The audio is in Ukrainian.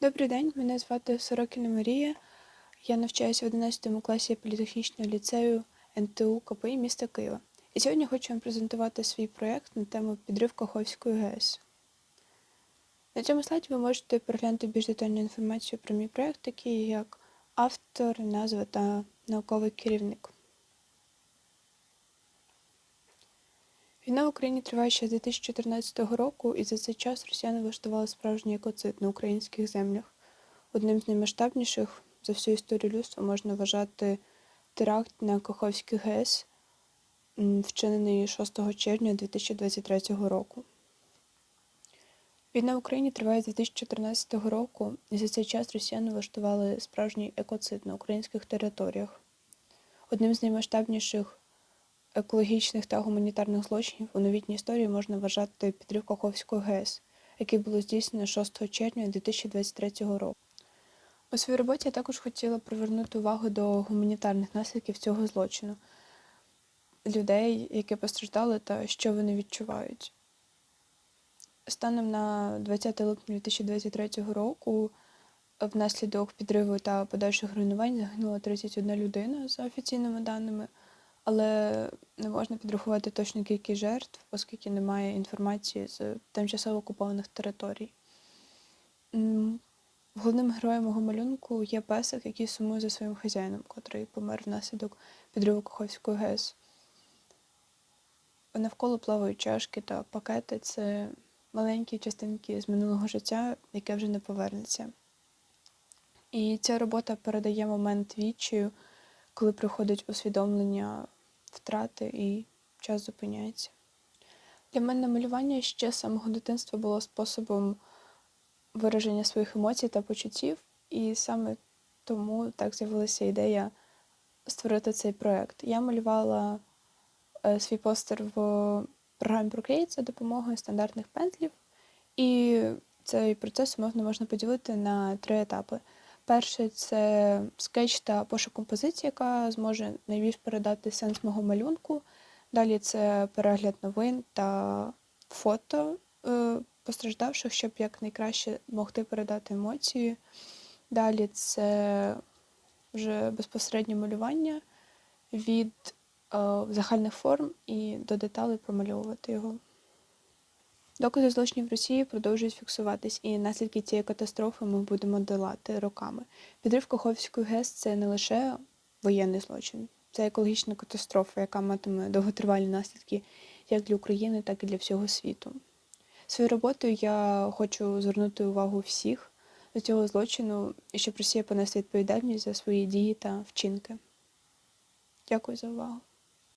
Добрий день, мене звати Сорокіна Марія. Я навчаюся в 11 класі політехнічного ліцею НТУ КПІ міста Києва. І сьогодні хочу вам презентувати свій проєкт на тему підрив Каховської ГЕС. На цьому слайді ви можете переглянути більш детальну інформацію про мій проєкт, такий як автор, назва та науковий керівник. Війна в Україні триває ще з 2014 року, і за цей час росіяни влаштували справжній екоцид на українських землях. Одним з наймасштабніших за всю історію людства можна вважати теракт на Каховський ГЕС, вчинений 6 червня 2023 року. Війна в Україні триває з 2014 року, і за цей час росіяни влаштували справжній екоцид на українських територіях. Одним з наймасштабніших екологічних та гуманітарних злочинів у новітній історії можна вважати підрив Каховської ГЕС, який було здійснено 6 червня 2023 року. У своїй роботі я також хотіла привернути увагу до гуманітарних наслідків цього злочину, людей, які постраждали та що вони відчувають. Станом на 20 липня 2023 року внаслідок підриву та подальших руйнувань загинула 31 людина за офіційними даними, але не можна підрахувати точну кількість жертв, оскільки немає інформації з тимчасово окупованих територій. Головним героєм мого малюнку є песик, який сумує за своїм хазяїном, котрий помер внаслідок підриву Каховської ГЕС. Навколо плавають чашки та пакети це маленькі частинки з минулого життя, яке вже не повернеться. І ця робота передає момент відчаю, коли приходить усвідомлення втрати і час зупиняється. Для мене малювання ще з самого дитинства було способом вираження своїх емоцій та почуттів, і саме тому так з'явилася ідея створити цей проект. Я малювала е, свій постер в програмі Procreate за допомогою стандартних пензлів, і цей процес умовно можна поділити на три етапи. Перший це скетч та пошук композиції, яка зможе найбільш передати сенс мого малюнку. Далі це перегляд новин та фото е, постраждавших, щоб якнайкраще могти передати емоції. Далі це вже безпосереднє малювання від е, загальних форм і до деталей промальовувати його. Докази злочинів Росії продовжують фіксуватись, і наслідки цієї катастрофи ми будемо долати роками. Підрив Каховської ГЕС це не лише воєнний злочин, це екологічна катастрофа, яка матиме довготривалі наслідки як для України, так і для всього світу. Своєю роботою я хочу звернути увагу всіх до цього злочину щоб Росія понесла відповідальність за свої дії та вчинки. Дякую за увагу.